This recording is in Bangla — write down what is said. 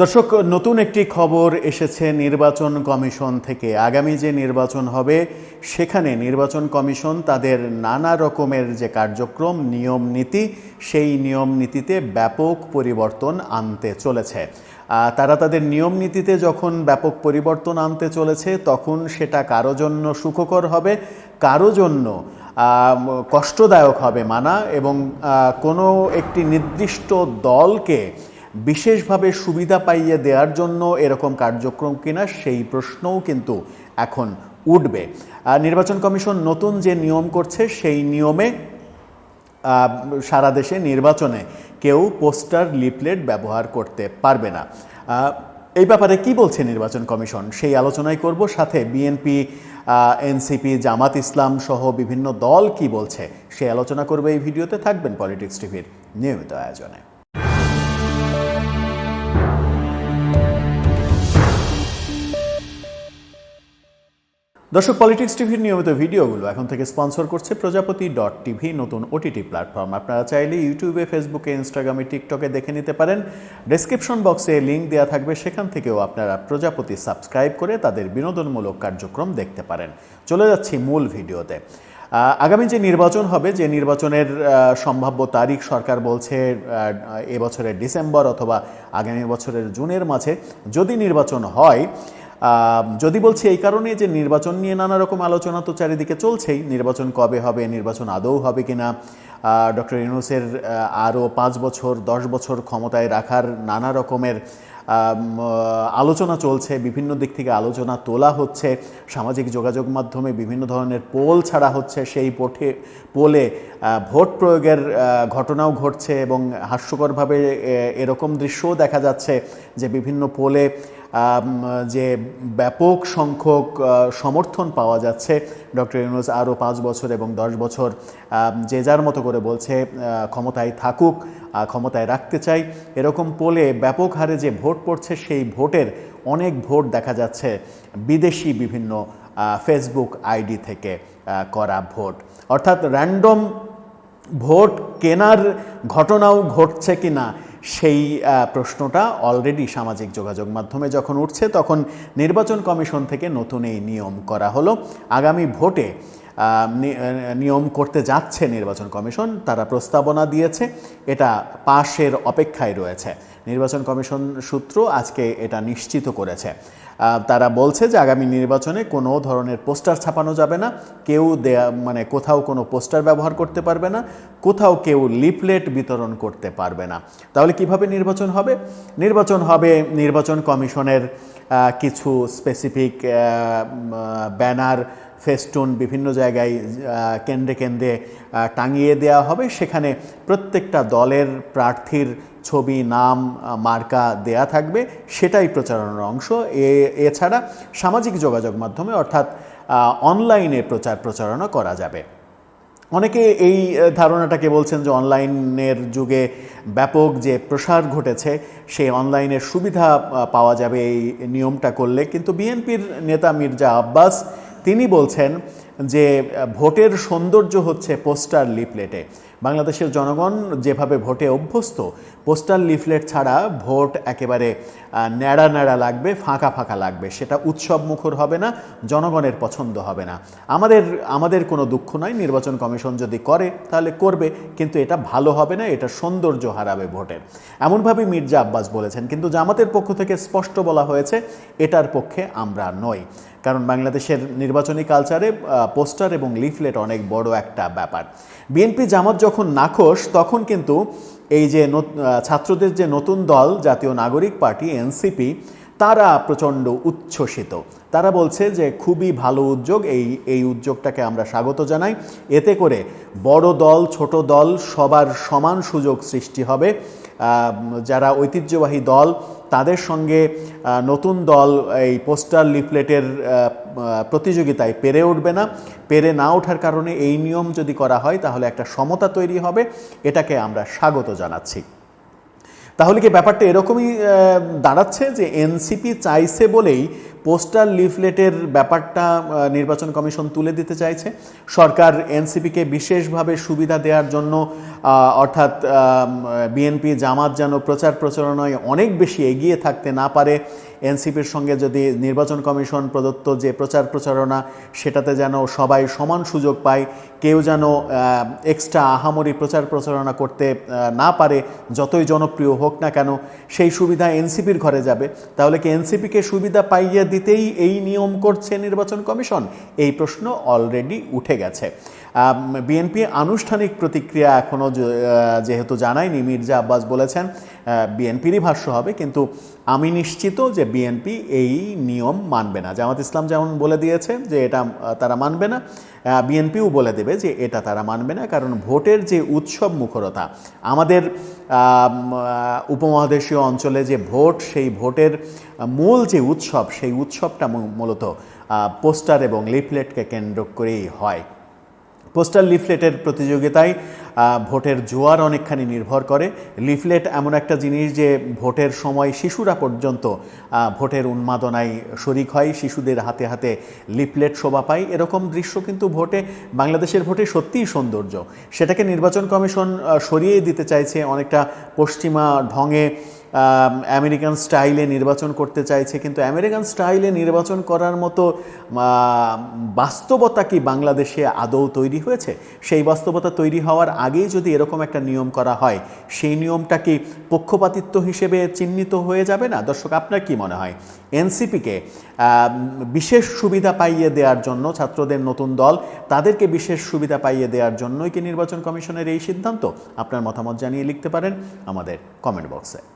দর্শক, নতুন একটি খবর এসেছে নির্বাচন কমিশন থেকে। আগামী যে নির্বাচন হবে, সেখানে নির্বাচন কমিশন তাদের নানা রকমের যে কার্যক্রম নিয়ম নীতি সেই নিয়ম নীতিতে ব্যাপক পরিবর্তন আনতে চলেছে। তারা তাদের নিয়ম নীতিতে যখন ব্যাপক পরিবর্তন আনতে চলেছে, তখন সেটা কারও জন্য সুখকর হবে, কারও জন্য কষ্টদায়ক হবে মানা এবং কোনো একটি নির্দিষ্ট দলকে বিশেষভাবে সুবিধা পাইয়ে দেওয়ার জন্য এরকম কার্যক্রম কিনা সেই প্রশ্নও কিন্তু এখন উঠবে। নির্বাচন কমিশন নতুন যে নিয়ম করছে, সেই নিয়মে সারা দেশে নির্বাচনে কেউ পোস্টার, লিফলেট ব্যবহার করতে পারবে না। এই ব্যাপারে কি বলছে নির্বাচন কমিশন? সেই আলোচনাই করব। সাথে বিএনপি এনসিপি, জামাত ইসলাম সহ বিভিন্ন দল কি বলছে সেই আলোচনা করবে এই ভিডিওতে। থাকবেন পলিটিক্স টিভির নিয়মিত আয়োজনে। দর্শক পলিটিক্স টিভির নিয়মিত ভিডিওগুলো এখন থেকে স্পন্সর করছে প্রজাপতি ডট টিভি নতুন ওটিটি প্ল্যাটফর্ম আপনারা চাইলে ইউটিউবে ফেসবুকে ইনস্টাগ্রামে টিকটকে দেখে নিতে পারেন। ডেসক্রিপশন বক্সে লিঙ্ক দেওয়া থাকবে। সেখান থেকেও আপনারা প্রজাপতি সাবস্ক্রাইব করে তাদের বিনোদনমূলক কার্যক্রম দেখতে পারেন। চলে যাচ্ছি মূল ভিডিওতে। আগামী যে নির্বাচন হবে, যে নির্বাচনের সম্ভাব্য তারিখ সরকার বলছে এবছরের ডিসেম্বর অথবা আগামী বছরের জুনের মাঝে, যদি নির্বাচন হয় যদি বলছি এই কারণে যে নির্বাচন নিয়ে নানা রকম আলোচনা তো চারিদিকে চলছেই, নির্বাচন কবে হবে, নির্বাচন আদৌ হবে কিনা ডক্টর ইউনুসের আরও পাঁচ বছর, দশ বছর ক্ষমতায় রাখার নানা রকমের আলোচনা চলছে, বিভিন্ন দিক থেকে আলোচনা তোলা হচ্ছে, সামাজিক যোগাযোগ মাধ্যমে বিভিন্ন ধরনের পোল ছাড়া হচ্ছে, সেই পোঠে পোলে ভোট প্রয়োগের ঘটনাও ঘটছে এবং হাস্যকরভাবে এরকম দৃশ্যও দেখা যাচ্ছে যে বিভিন্ন পোলে যে ব্যাপক সংখ্যক সমর্থন পাওয়া যাচ্ছে। ডক্টর ইউনুস আরও পাঁচ বছর এবং দশ বছর যে যার মতো করে বলছে ক্ষমতায় থাকুক ক্ষমতায় রাখতে চাই। এরকম পোলে ব্যাপক হারে যে ভোট পড়ছে, সেই ভোটের অনেক ভোট দেখা যাচ্ছে বিদেশি বিভিন্ন ফেসবুক আইডি থেকে করা ভোট। অর্থাৎ র্যান্ডম ভোট কেনার ঘটনাও ঘটছে কিনা, সেই প্রশ্নটা অলরেডি সামাজিক যোগাযোগ মাধ্যমে যখন উঠছে, তখন নির্বাচন কমিশন থেকে নতুন এই নিয়ম করা হলো। আগামী ভোটে নি- নিয়ম করতে যাচ্ছে নির্বাচন কমিশন, তারা প্রস্তাবনা দিয়েছে, এটা পাশের অপেক্ষায় রয়েছে। নির্বাচন কমিশন সূত্র আজকে এটা নিশ্চিত করেছে। তারা বলছে যে আগামী নির্বাচনে কোনো ধরনের পোস্টার ছাপানো যাবে না, কেউ দেয়া মানে কোথাও কোনো পোস্টার ব্যবহার করতে পারবে না, কোথাও কেউ লিফলেট বিতরণ করতে পারবে না। তাহলে কীভাবে নির্বাচন হবে? নির্বাচন হবে নির্বাচন কমিশনের কিছু স্পেসিফিক ব্যানার ফেস্টুন বিভিন্ন জায়গায় কেন্দ্রে কেন্দ্রে টাঙিয়ে দেওয়া হবে। সেখানে প্রত্যেকটা দলের প্রার্থীর ছবি, নাম মার্কা দেয়া থাকবে। সেটাই প্রচারণার অংশ। এ- এছাড়া সামাজিক যোগাযোগ মাধ্যমে অর্থাৎ অনলাইনে প্রচার প্রচারণা করা যাবে। অনেকে এই ধারণাটাকে বলছেন যে অনলাইনের যুগে ব্যাপক যে প্রসার ঘটেছে, সেই অনলাইনের সুবিধা পাওয়া যাবে এই নিয়মটা করলে। কিন্তু বিএনপির নেতা মির্জা আব্বাস তিনি বলছেন যে, ভোটের সৌন্দর্য হচ্ছে পোস্টার লিফলেটে। বাংলাদেশের জনগণ যেভাবে ভোটে অভ্যস্ত, পোস্টার লিফলেট ছাড়া ভোট একেবারে ন্যাড়া ন্যাড়া লাগবে, ফাঁকা ফাঁকা লাগবে। সেটা উৎসব মুখর হবে না, জনগণের পছন্দ হবে না। আমাদের আমাদের কোনো দুঃখ নয় নির্বাচন কমিশন যদি করে, তাহলে করবে, কিন্তু এটা ভালো হবে না, এটা সৌন্দর্য হারাবে ভোটের। এমনভাবে মির্জা আব্বাস বলেছেন, কিন্তু জামাতের পক্ষ থেকে স্পষ্ট বলা হয়েছে, এটার পক্ষে আমরা নই। কারণ বাংলাদেশের নির্বাচনী কালচারে পোস্টার এবং লিফলেট অনেক বড় একটা ব্যাপার। বিএনপি জামাত যখন নাখোশ, তখন কিন্তু এই যে ছাত্রদের যে নতুন দল, জাতীয় নাগরিক পার্টি, এনসিপি, তারা প্রচণ্ড উচ্ছ্বসিত। তারা বলছে যে, খুবই ভালো উদ্যোগ, এই এই উদ্যোগটাকে আমরা স্বাগত জানাই। এতে করে বড় দল, ছোট দল সবার সমান সুযোগ সৃষ্টি হবে। যারা ঐতিহ্যবাহী দল তাদের সঙ্গে নতুন দল এই পোস্টার লিফলেটের প্রতিযোগিতায় পেরে উঠবে না। পেরে না ওঠার কারণে এই নিয়ম যদি করা হয়, তাহলে একটা সমতা তৈরি হবে। এটাকে আমরা স্বাগত জানাচ্ছি। তাহলে কি ব্যাপারটা এরকমই দাঁড়াচ্ছে যে এনসিপি চাইছে বলেই পোস্টাল লিফলেটের ব্যাপারটা নির্বাচন কমিশন তুলে দিতে চাইছে। সরকার এনসিপিকে বিশেষভাবে সুবিধা দেওয়ার জন্য অর্থাৎ বিএনপি, জামাত যেন প্রচার প্রচারণায় অনেক বেশি এগিয়ে থাকতে না পারে, এনসিপির সঙ্গে যদি নির্বাচন কমিশন প্রদত্ত যে প্রচার প্রচারণা, সেটাতে যেন সবাই সমান সুযোগ পায়, কেউ যেন এক্সট্রা আহামরি প্রচার প্রচারণা করতে না পারে, যতই জনপ্রিয় হোক না কেন, সেই সুবিধা এনসিপির ঘরে যাবে। তাহলে কি এনসিপিকে সুবিধা পাইয়ে দিতেই এই নিয়ম করছে নির্বাচন কমিশন? এই প্রশ্ন অলরেডি উঠে গেছে। বিএনপি আনুষ্ঠানিক প্রতিক্রিয়া এখনও যেহেতু জানায়নি মির্জা আব্বাস বলেছেন বিএনপিরই ভাষ্য হবে, কিন্তু আমি নিশ্চিত যে বিএনপি এই নিয়ম মানবে না। জামাত ইসলাম যেমন বলে দিয়েছে যে এটা তারা মানবে না বিএনপিও বলে দেবে যে এটা তারা মানবে না, কারণ ভোটের যে উৎসব মুখরতা, আমাদের উপমহাদেশীয় অঞ্চলে যে ভোট, সেই ভোটের মূল যে উৎসব, সেই উৎসবটা মূলত পোস্টার এবং লিফলেটকে কেন্দ্র করেই হয়। পোস্টাল লিফলেটের প্রতিযোগিতায় ভোটের জোয়ার অনেকখানি নির্ভর করে। লিফলেট এমন একটা জিনিস যে, ভোটের সময় শিশুরা পর্যন্ত ভোটের উন্মাদনায় শরিক হয়, শিশুদের হাতে হাতে লিফলেট শোভা পায়। এরকম দৃশ্য কিন্তু ভোটে, বাংলাদেশের ভোটে সত্যিই সৌন্দর্য। সেটাকে নির্বাচন কমিশন সরিয়ে দিতে চাইছে অনেকটা পশ্চিমা ঢঙে আমেরিকান স্টাইলে নির্বাচন করতে চাইছে, কিন্তু আমেরিকান স্টাইলে নির্বাচন করার মতো বাস্তবতা কি বাংলাদেশে আদৌ তৈরি হয়েছে? সেই বাস্তবতা তৈরি হওয়ার আগেই যদি এরকম একটা নিয়ম করা হয়, সেই নিয়মটা কি পক্ষপাতিত্ব হিসেবে চিহ্নিত হয়ে যাবে না? দর্শক, আপনার কি মনে হয়? এনসিপিকে বিশেষ সুবিধা পাইয়ে দেওয়ার জন্য, ছাত্রদের নতুন দল, তাদেরকে বিশেষ সুবিধা পাইয়ে দেওয়ার জন্যই কি নির্বাচন কমিশনের এই সিদ্ধান্ত? আপনার মতামত জানিয়ে লিখতে পারেন আমাদের কমেন্ট বক্সে